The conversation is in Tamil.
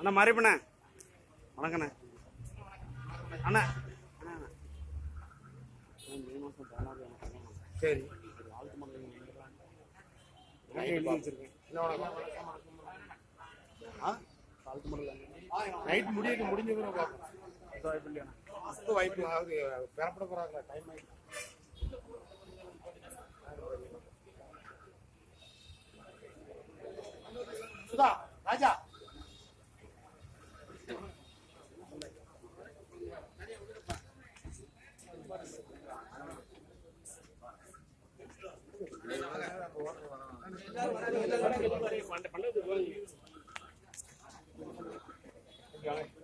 அண்ணா மாறிப்பண்ணே வணக்கண்ணே அண்ணா அண்ணா, அண்ணா. அண்ணா, மே மாசம் பதினாறு எனக்கு கல்யாணம். சரி. ஆ? ஆளுக்கு மட்டும். நைட் முடிய முடிஞ்ச பிறகு பார்ப்போம். அடுத்த வாய்ப்பு இல்லையாண்ணா? ஃபஸ்ட்டு வாய்ப்பு அதாவது பெறப்பட போகிறாங்க டைம் ஆகிட்டு சுதா ராஜா. பண்ண- பண்ணது guy.